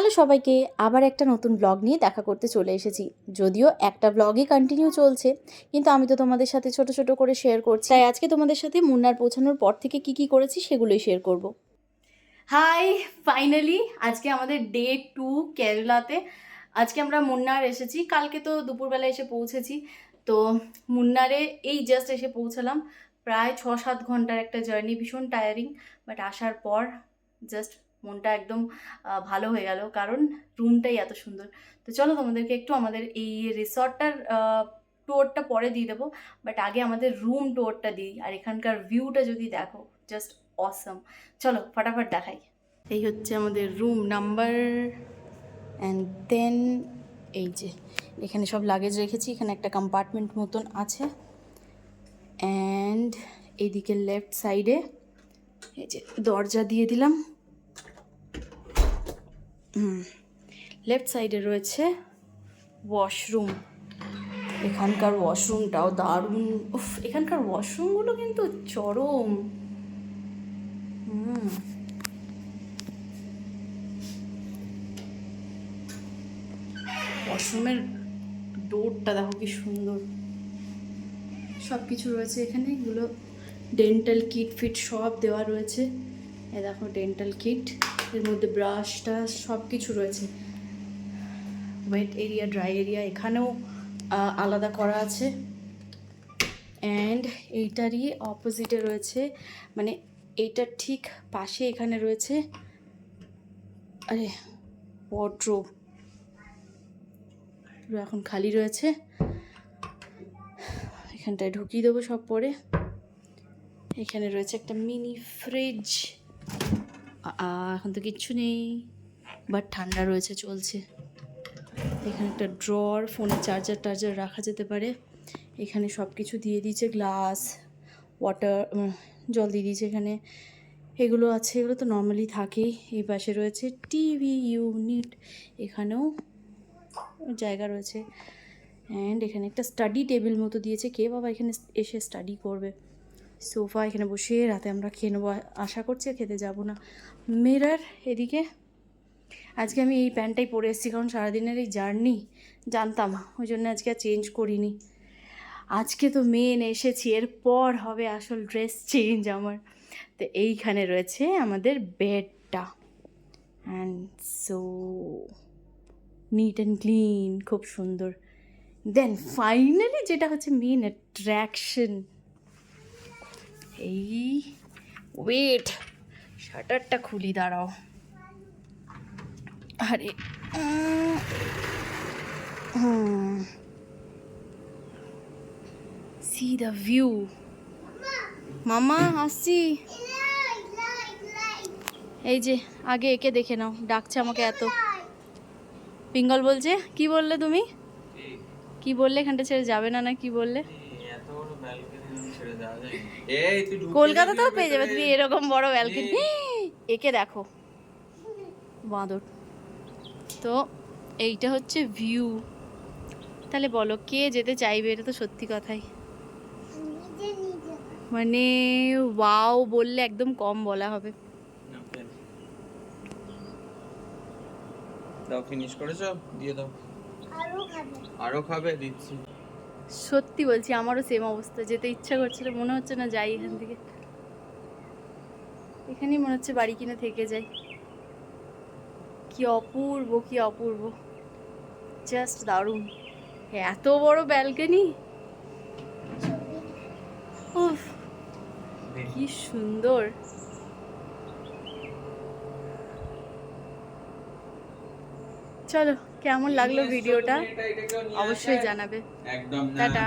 Hello সবাইকে, আবার একটা নতুন ব্লগ নিয়ে দেখা করতে চলে এসেছি। যদিও একটা ব্লগই কন্টিনিউ চলছে, কিন্তু আমি তো তোমাদের সাথে ছোট ছোট করে শেয়ার করছি। তাই আজকে তোমাদের সাথে মুন্নার পৌঁছানোর পর থেকে কি কি করেছি সেগুলোই শেয়ার করব। হাই ফাইনালি আজকে আমাদের ডে টু কেরালাতে আজকে আমরা মুন্নার এসেছি, কালকে তো দুপুরবেলা এসে পৌঁছেছি। তো মুন্নারে এই জাস্ট এসে পৌঁছালাম। প্রায় ছ সাত ঘণ্টার একটা জার্নি ভীষণ টায়ারিং বাট আসার পর জাস্ট মনটা একদম ভালো হয়ে গেল। কারণ রুমটাই এত সুন্দর। তো চলো তোমাদেরকে একটু আমাদের এই রিসর্টটার ট্যুরটা পরে দিয়ে দেবো। বাট আগে আমাদের রুম ট্যুরটা দিই। আর এখানকার ভিউটা যদি দেখো জাস্ট অসম চলো, ফটাফট দেখাই। এই হচ্ছে আমাদের রুম নাম্বার অ্যান্ড দেন এই যে, এখানে সব লাগেজ রেখেছি। এখানে একটা কম্পার্টমেন্ট মতন আছে। অ্যান্ড এইদিকে লেফট সাইডে এই যে দরজা দিয়ে দিলাম। লেফট সাইডে রয়েছে ওয়াশরুম এখানকার ওয়াশরুমটাও দারুণ। উফ, এখানকার ওয়াশরুমগুলো কিন্তু চরম। হুম। ওয়াশরুমের ডোরটা দেখো কি সুন্দর। সব কিছু রয়েছে এখানে। এগুলো ডেন্টাল কিট ফিট সব দেওয়া রয়েছে। এ দেখো ডেন্টাল কিট এর মধ্যে ব্রাশ টাশ সব কিছু রয়েছে। ওয়েট এরিয়া ড্রাই এরিয়া এখানেও আলাদা করা আছে। অ্যান্ড এইটারই অপোজিটে রয়েছে মানে এইটার ঠিক পাশে এখানে রয়েছে, আরে ওয়ার্ড্রোব এখন খালি রয়েছে। এখানটায় ঢুকিয়ে দেবো সব পরে। এখানে রয়েছে একটা মিনি ফ্রিজ এখন তো কিচ্ছু নেই বাট ঠান্ডা রয়েছে, চলছে। এখানে একটা ড্রর ফোনে চার্জার টার্জার রাখা যেতে পারে। এখানে সব কিছু দিয়ে দিয়েছে গ্লাস ওয়াটার জল দিয়ে দিয়েছে এখানে। এগুলো আছে, এগুলো তো নর্মালি থাকেই। এই পাশে রয়েছে টিভি ইউনিট এখানেও জায়গা রয়েছে। অ্যান্ড এখানে একটা স্টাডি টেবিল মতো দিয়েছে। কে বাবা এখানে এসে স্টাডি করবে? সোফা এখানে বসে রাতে আমরা খেয়ে নেব। আশা করছি খেতে যাব না। মিরার এদিকে, আজকে আমি এই প্যান্টটাই পরে এসেছি, কারণ সারাদিনের এই জার্নি জানতাম, ওই জন্য আজকে আর চেঞ্জ করিনি। আজকে তো মেন এসেছি, এরপর হবে আসল ড্রেস চেঞ্জ আমার। তো এইখানে রয়েছে আমাদের বেডটা। And so neat and clean খুব সুন্দর। দেন ফাইনালি যেটা হচ্ছে মেন অ্যাট্রাকশন এই ওয়েট শাটারটা খুলি, দাঁড়াও। আরে সি দ্য ভিউ মামা, আসছি। এই যে, আগে একে দেখে নাও, ডাকছে আমাকে এত। পিঙ্গল বলছে, কি বললে তুমি? কি বললে এখানটা ছেড়ে যাবে না না কি বললে? কলকাতাতেও পেয়ে যাবে তুমি এরকম বড় ব্যালকনি একে দেখো। বাঁদর। তো এইটা হচ্ছে ভিউ তাহলে বলো কে যেতে চাইবে? এটা তো সত্যি কথাই। মানে ওয়াও বললে একদম কম বলা হবে। দাও ফিনিশ করেছ? দিয়ে দাও। আরও খাবে দিচ্ছি। সত্যি বলছি, আমারও সেম অবস্থা। যেতে ইচ্ছা করছিল মনে হচ্ছে না যাই এখান থেকে। এখানেই মনে হচ্ছে বাড়ি কিনে থেকে যাই। কি অপূর্ব কি অপূর্ব। জাস্ট দারুণ। এত বড় ব্যালকনি কি সুন্দর। চলো কেমন লাগল ভিডিওটা? অবশ্যই জানাবে। একদম টাটা।